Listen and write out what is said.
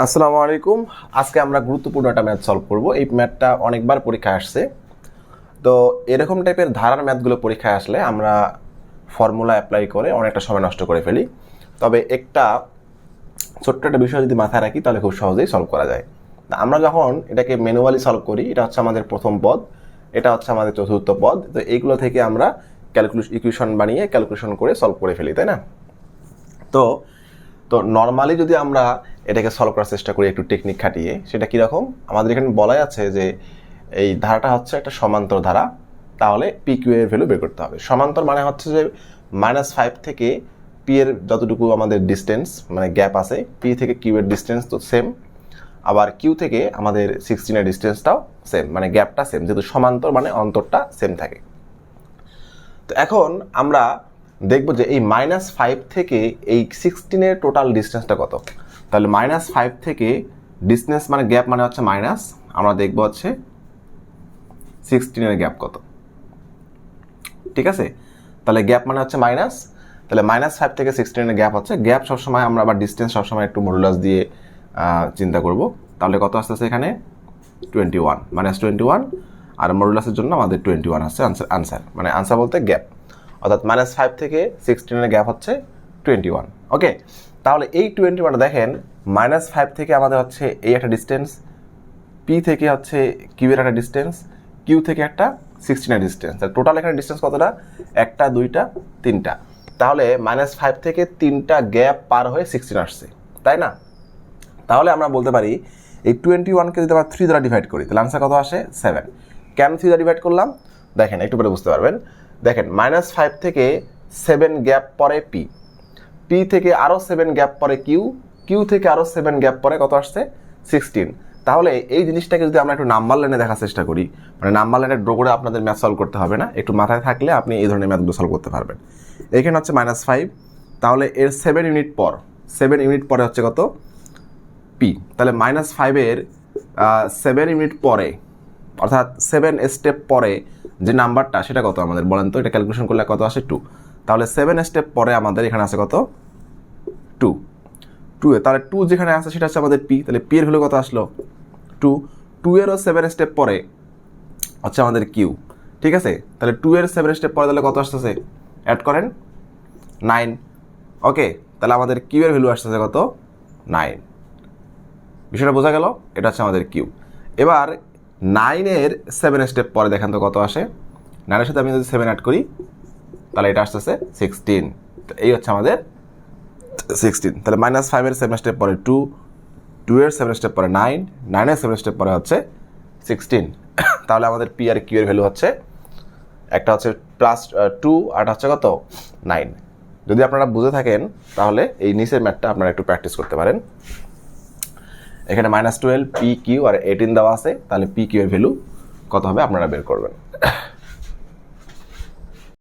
আসসালামু আলাইকুম। আজকে আমরা গুরুত্বপূর্ণ একটা ম্যাথ সলভ করব। এই ম্যাথটা অনেকবার পরীক্ষায় আসছে। তো এরকম টাইপের ধারার ম্যাথগুলো পরীক্ষায় আসলে আমরা ফর্মুলা অ্যাপ্লাই করে অনেকটা সময় নষ্ট করে ফেলি। তবে একটা ছোট্ট একটা বিষয় যদি মাথায় রাখি, তাহলে খুব সহজেই সলভ করা যায়। তা আমরা যখন এটাকে ম্যানুয়ালি সলভ করি, এটা হচ্ছে আমাদের প্রথম পদ, এটা হচ্ছে আমাদের চতুর্থ পদ। তো এইগুলো থেকে আমরা ক্যালকুলেশন ইকুয়েশন বানিয়ে ক্যালকুলেশন করে সলভ করে ফেলি, তাই না? তো তো নর্মালি যদি আমরা এটাকে সলভ করার চেষ্টা করি একটু টেকনিক খাটিয়ে, সেটা কীরকম? আমাদের এখানে বলাই আছে যে এই ধারাটা হচ্ছে একটা সমান্তর ধারা, তাহলে পি কিউ এর ভ্যালু বের করতে হবে। সমান্তর মানে হচ্ছে যে মাইনাস ফাইভ থেকে পি এর যতটুকু আমাদের ডিস্টেন্স মানে গ্যাপ আছে পি থেকে কিউ এর ডিস্টেন্স তো সেম আবার কিউ থেকে আমাদের সিক্সটিনের ডিস্টেন্সটাও সেম মানে গ্যাপটা সেম যেহেতু সমান্তর মানে অন্তরটা সেম থাকে। তো এখন আমরা দেখব যে এই মাইনাস ফাইভ থেকে এই সিক্সটিনের টোটাল ডিস্টেন্সটা কত? তাহলে মাইনাস ফাইভ থেকে ডিস্টেন্স মানে গ্যাপ মানে হচ্ছে মাইনাস আমরা দেখব হচ্ছে সিক্সটিনের গ্যাপ কত। ঠিক আছে? তাহলে গ্যাপ মানে হচ্ছে মাইনাস তাহলে মাইনাস ফাইভ থেকে সিক্সটিনের গ্যাপ হচ্ছে। গ্যাপ সবসময় আমরা আবার ডিস্টেন্স সবসময় একটু মডুলাস দিয়ে চিন্তা করব। তাহলে কত আসতেছে এখানে? Twenty one minus twenty one আর মডুলাসের জন্য আমাদের টোয়েন্টি ওয়ান আসছে আনসার আনসার মানে আনসার বলতে গ্যাপ অর্থাৎ মাইনাস ফাইভ থেকে সিক্সটিনের গ্যাপ হচ্ছে টোয়েন্টি ওয়ান ওকে তাহলে এই টোয়েন্টি ওয়ানটা দেখেন মাইনাস ফাইভ থেকে আমাদের হচ্ছে এই একটা ডিস্টেন্স পি থেকে হচ্ছে কিউ এর একটা ডিস্টেন্স কিউ থেকে একটা সিক্সটিনের ডিস্টেন্স তাহলে টোটাল এখানে ডিস্টেন্স কতটা? একটা, দুইটা, তিনটা। তাহলে মাইনাস ফাইভ থেকে তিনটা গ্যাপ পার হয়ে সিক্সটিন আসছে, তাই না? তাহলে আমরা বলতে পারি, এই টোয়েন্টি ওয়ানকে যদি আমরা থ্রি দ্বারা ডিভাইড করি, তাহলে আনসার কত আসে? সেভেন কেন থ্রি দ্বারা ডিভাইড করলাম? দেখেন, একটু পরে বুঝতে পারবেন। দেখেন মাইনাস ফাইভ থেকে সেভেন গ্যাপ পরে পি পি থেকে আরও সেভেন গ্যাপ পরে কিউ কিউ থেকে আরও সেভেন গ্যাপ পরে কত আসছে? সিক্সটিন তাহলে এই জিনিসটাকে যদি আমরা একটু নাম্বার লাইনে দেখার চেষ্টা করি মানে নাম্বার লাইনে ড্র করে আপনাদের ম্যাথ সলভ করতে হবে না? একটু মাথায় থাকলে আপনি এই ধরনের ম্যাথগুলো সলভ করতে পারবেন। এখানে হচ্ছে মাইনাস ফাইভ তাহলে এর সেভেন ইউনিট পর সেভেন ইউনিট পরে হচ্ছে কত? পি তাহলে মাইনাস ফাইভের সেভেন ইউনিট পরে অর্থাৎ সেভেন স্টেপ পরে যে নাম্বারটা, সেটা কত আমাদের? বলেন তো, এটা ক্যালকুলেশন করলে কত আসে টু তাহলে সেভেন স্টেপ পরে আমাদের এখানে আছে কত? টু টু এ, তাহলে টু যেখানে আছে, সেটা হচ্ছে আমাদের পি তাহলে পি এর ভ্যালু কত আসলো? টু টু এরও সেভেন স্টেপ পরে হচ্ছে আমাদের কিউ ঠিক আছে? তাহলে টু এর সেভেন স্টেপ পরে তাহলে কত আসতেছে? অ্যাড করেন। নাইন ওকে তাহলে আমাদের কিউ এর ভ্যালু আসতেছে কত? নাইন বিষয়টা বোঝা গেল? এটা হচ্ছে আমাদের কিউ এবার নাইনের সেভেন স্টেপ পরে দেখেন তো কত আসে? নাইনের সাথে আমি যদি সেভেন অ্যাড করি, তাহলে এটা আসতেছে সিক্সটিন তো এই হচ্ছে আমাদের সিক্সটিন তাহলে মাইনাস ফাইভের সেভেন স্টেপ পরে টু টু এর সেভেন স্টেপ পরে নাইন নাইনের সেভেন স্টেপ পরে হচ্ছে সিক্সটিন তাহলে আমাদের পি আর কিউ এর ভ্যালু হচ্ছে, একটা হচ্ছে প্লাস টু আর হচ্ছে কত? নাইন যদি আপনারা বুঝে থাকেন, তাহলে এই নিচের ম্যাথটা আপনারা একটু প্র্যাকটিস করতে পারেন। এখানে মাইনাস টুয়েলভ পি কিউ আর এইটিন দেওয়া আছে, তাহলে পি কিউ এর ভ্যালু কত হবে আপনারা বের করবেন।